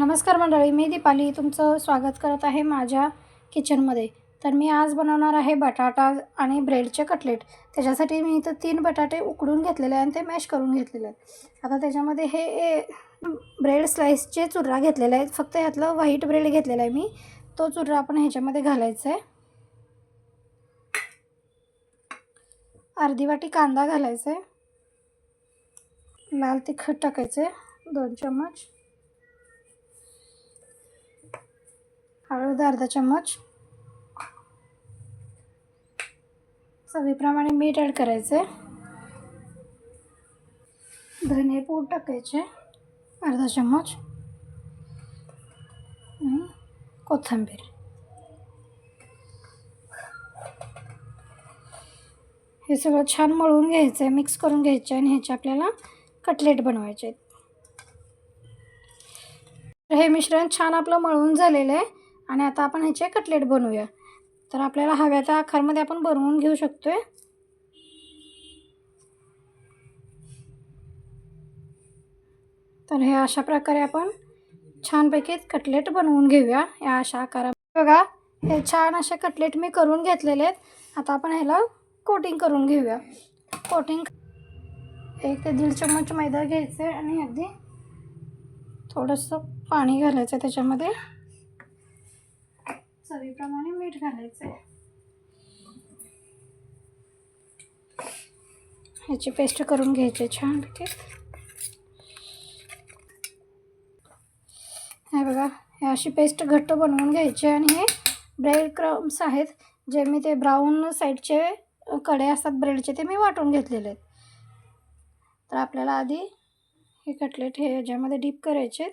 नमस्कार मंडळी मी दीपाली तुमचं स्वागत करत आहे माझ्या किचनमध्ये. तर मी आज बनवणार आहे बटाटा आणि ब्रेडचे कटलेट. त्याच्यासाठी मी इथं तीन बटाटे उकडून घेतलेले आहे आणि ते मॅश करून घेतलेले आहेत. आता त्याच्यामध्ये हे ए, ब्रेड स्लाईसचे चुर्रा घेतलेले आहेत. फक्त ह्यातलं व्हाईट ब्रेड घेतलेला आहे मी. तो चुर्रा आपण ह्याच्यामध्ये घालायचा आहे. अर्धी वाटी कांदा घालायचा आहे. लाल तिखट टाकायचं आहे. दोन चम्मच. हळद अर्धा चम्मच. चवीप्रमाणे मीठ ॲड करायचं. आहे धने पूड टाकायचे. अर्धा चम्मच. कोथिंबीर. हे सगळं छान मळून घ्यायचं आहे मिक्स करून घ्यायचं आहे आणि ह्याचे आपल्याला कटलेट बनवायचे आहेत हे मिश्रण छान आपलं मळून झालेलं आहे. आणि आता आपण ह्याचे कटलेट बनवूया. तर आपल्याला हव्या त्या आकारमध्ये आपण बनवून घेऊ शकतो आहे तर हे अशा प्रकारे आपण छानपैकी कटलेट बनवून घेऊया या अशा आकारा बघा हे छान असे कटलेट मी करून घेतलेले आहेत. आता आपण ह्याला कोटिंग करून घेऊया. कोटिंग एक ते दीड चम्मच मैदा घ्यायचं आहे आणि अगदी थोडंसं पाणी घालायचं आहे त्याच्यामध्ये. चवीप्रमाणे मीठ घालायचं आहे ह्याची पेस्ट करून घ्यायची छान. ठीक हे बघा हे अशी पेस्ट घट्ट बनवून घ्यायची आणि हे ब्रेड क्रम्स आहेत जे मी ते ब्राऊन साईडचे कडे असतात ब्रेडचे ते मी वाटून घेतलेले आहेत. तर आपल्याला आधी हे कटलेट हे ह्याच्यामध्ये डीप करायचे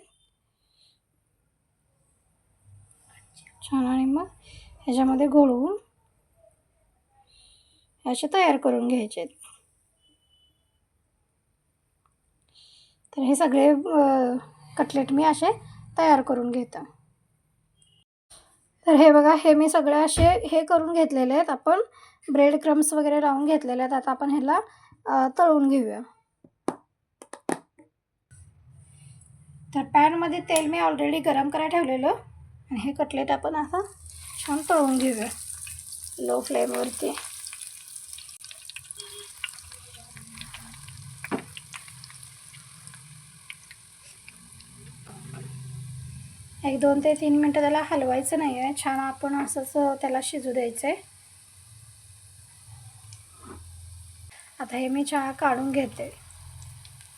छान आणि मग ह्याच्यामध्ये घोळवून असे तयार करून घ्यायचे. तर हे सगळे कटलेट मी असे तयार करून घेतो. तर हे बघा हे मी सगळे असे हे करून घेतलेले आहेत. आपण ब्रेड क्रम्स वगैरे लावून घेतलेले आहेत. आता आपण ह्याला तळून घेऊया. तर पॅनमध्ये तेल मी ऑलरेडी गरम करायला ठेवलेलं. आणि हे कटलेट आपण असं छान तळून घेऊया. लो फ्लेमवरती एक दोन ते तीन मिनटं त्याला हलवायचं नाही आहे छान आपण असंच त्याला शिजू द्यायचं आहे आता हे मी चहा काढून घेते.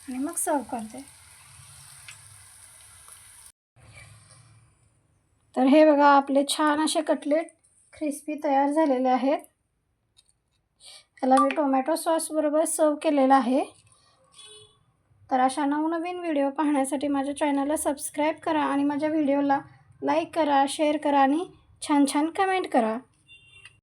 आणि मग सर्व करते. तर हे बघा आपले छान असे कटलेट क्रिस्पी तयार झालेले आहेत. याला मी टोमॅटो सॉसबरोबर सर्व केलेलं आहे. तर अशा नवनवीन व्हिडिओ पाहण्यासाठी माझ्या चॅनलला सबस्क्राईब करा आणि माझ्या व्हिडिओला लाईक करा शेअर करा आणि छान छान कमेंट करा.